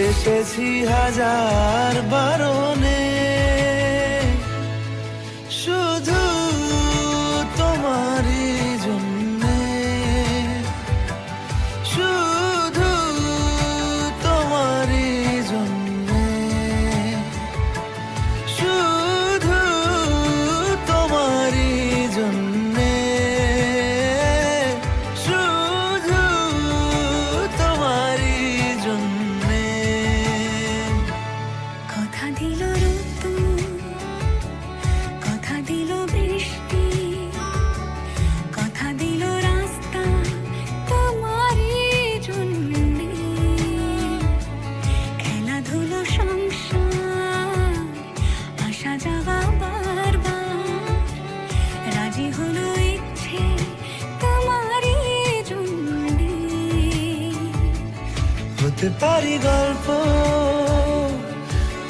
এসেছি হাজার বারণে কথা দিল ঋতু, কথা দিল বৃষ্টি, কথা দিল রাস্তা তোমারই জন্যে খেলাধুলো, সংসার আসা যাওয়া বারবার। রাজি হলো ইচ্ছে তোমারই জন্যে হতে পারি গল্প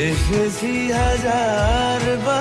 এসেছি হাজার বারণে